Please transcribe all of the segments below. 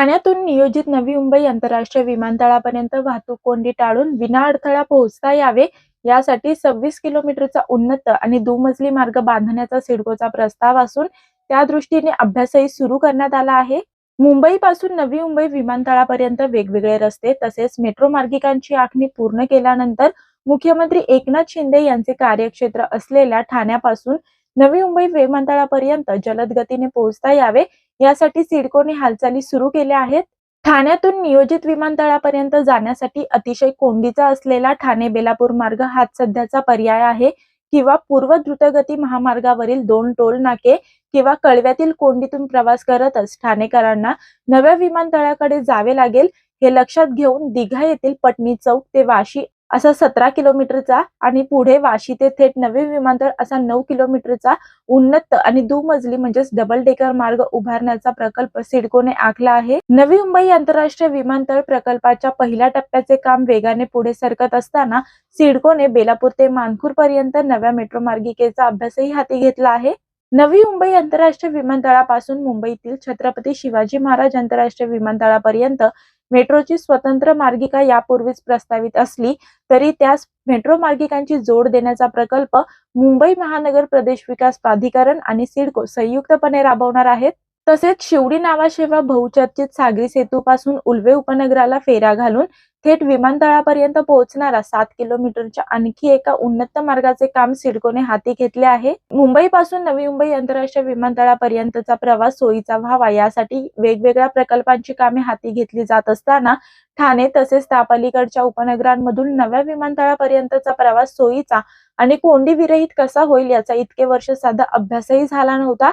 ठाण्यातून नियोजित नवी मुंबई आंतरराष्ट्रीय विमानतळापर्यंत वाहतूक कोंडी टाळून विना अडथळा पोहोचता यावे यासाठी सव्वीस किलोमीटरचा उन्नत आणि दुमजली मार्ग बांधण्याचा सिडकोचा प्रस्ताव असून त्या दृष्टीने अभ्यासही सुरू करण्यात आला आहे. मुंबईपासून नवी मुंबई विमानतळापर्यंत वेगवेगळे रस्ते तसेच मेट्रो मार्गिकांची आखणी पूर्ण केल्यानंतर मुख्यमंत्री एकनाथ शिंदे यांचे कार्यक्षेत्र असलेल्या ठाण्यापासून नवी मुंबई विमानतळापर्यंत जलद गतीने पोहोचता यावे यासाठी सिडकोने हालचाली सुरू केल्या आहेत. ठाण्यातून नियोजित विमानतळापर्यंत जाण्यासाठी अतिशय कोंडीचा असलेला ठाणे बेलापूर मार्ग हाच सध्याचा पर्याय आहे किंवा पूर्व द्रुतगती महामार्गावरील दोन टोल नाके किंवा कळव्यातील कोंडीतून प्रवास करतच ठाणेकरांना नव्या विमानतळाकडे जावे लागेल हे लक्षात घेऊन दिघा येथील पटणी चौक ते वाशी असा सतरा किलोमीटरचा आणि पुढे वाशी ते थेट नवे विमानतळ असा नऊ किलोमीटरचा उन्नत आणि दुमजली म्हणजेच डबल डेकर मार्ग उभारण्याचा प्रकल्प सिडकोने आखला आहे. नवी मुंबई आंतरराष्ट्रीय विमानतळ प्रकल्पाच्या पहिल्या टप्प्याचे काम वेगाने पुढे सरकत असताना सिडकोने बेलापूर ते मानखूर पर्यंत नव्या मेट्रो मार्गिकेचा अभ्यासही हाती घेतला आहे. नवी मुंबई आंतरराष्ट्रीय विमानतळापासून मुंबईतील छत्रपती शिवाजी महाराज आंतरराष्ट्रीय विमानतळापर्यंत मेट्रोची स्वतंत्र मार्गिका यापूर्वीच प्रस्तावित असली तरी त्यास मेट्रो मार्गिकांची जोड देण्याचा प्रकल्प मुंबई महानगर प्रदेश विकास प्राधिकरण आणि सिडको संयुक्तपणे राबवणार आहेत. तसेच शिवडी नावाशिवाय बहुचर्चित सागरी सेतूपासून उल्वे उपनगराला फेरा घालून थेट विमानतळापर्यंत पोहोचणारा सात किलोमीटरच्या आणखी एका उन्नत मार्गाचे काम सिडकोने हाती घेतले आहे. मुंबईपासून नवी मुंबई आंतरराष्ट्रीय विमानतळापर्यंतचा प्रवास सोयीचा व्हावा यासाठी वेगवेगळ्या प्रकल्पांची कामे हाती घेतली जात असताना ठाणे तसेच त्यापलीकडच्या उपनगरांमधून नव्या विमानतळापर्यंतचा प्रवास सोयीचा आणि कोंडी विरहित कसा होईल याचा इतके वर्ष साधा अभ्यासही झाला नव्हता.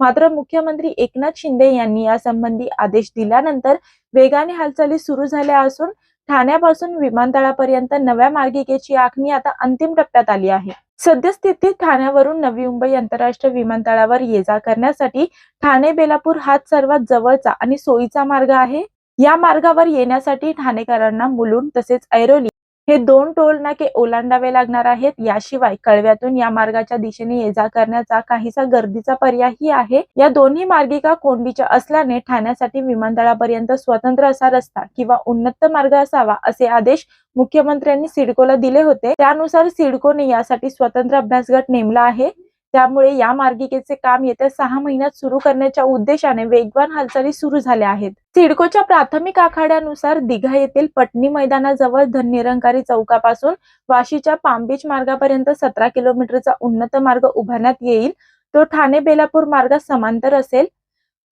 मात्र मुख्यमंत्री एकनाथ शिंदे यांनी यासंबंधी आदेश दिल्यानंतर वेगाने हालचाली सुरू झाल्या असून ठाण्यापासून विमानतळापर्यंत नव्या मार्गिकेची आखणी आता अंतिम टप्प्यात आली आहे. सद्यस्थितीत ठाण्यावरून नवी मुंबई आंतरराष्ट्रीय विमानतळावर ये जा करण्यासाठी ठाणे बेलापूर हाच सर्वात जवळचा आणि सोयीचा मार्ग आहे. या मार्गावर येण्यासाठी ठाणेकरांना मुलुंड तसेच ऐरोली हे दोन टोल नाके ओलांडावे लागणार आहेत. याशिवाय कळव्यातून या मार्गाच्या दिशेने ये जा करण्याचा काहीसा गर्दीचा पर्यायही आहे. या दोन्ही मार्गिका कोंडीच्या असल्याने ठाण्यासाठी विमानतळापर्यंत स्वतंत्र असा रस्ता किंवा उन्नत मार्ग असावा असे आदेश मुख्यमंत्र्यांनी सिडकोला दिले होते. त्यानुसार सिडकोने यासाठी स्वतंत्र अभ्यास गट नेमला आहे. त्यामुळे या मार्गिकेचे काम येत्या सहा महिन्यात सुरू करण्याच्या उद्देशाने वेगवान हालचाली सुरू झाल्या आहेत. सिडकोच्या प्राथमिक आखाड्यानुसार दिघा येथील पटणी मैदानाजवळ धननिरंकारी चौकापासून वाशीच्या पामबीच मार्गापर्यंत सतरा किलोमीटरचा उन्नत मार्ग उभारण्यात येईल. तो ठाणे बेलापूर मार्गास समांतर असेल.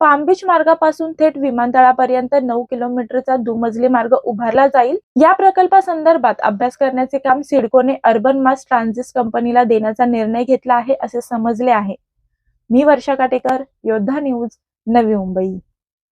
पामबीच मार्गापासून थेट विमानतळापर्यंत नऊ किलोमीटरचा दुमजली मार्ग उभारला जाईल. या प्रकल्पासंदर्भात अभ्यास करण्याचे काम सिडकोने अर्बन मास ट्रान्झिट कंपनीला देण्याचा निर्णय घेतला आहे असे समजले आहे. मी वर्षा काटेकर योद्धा न्यूज नवी मुंबई.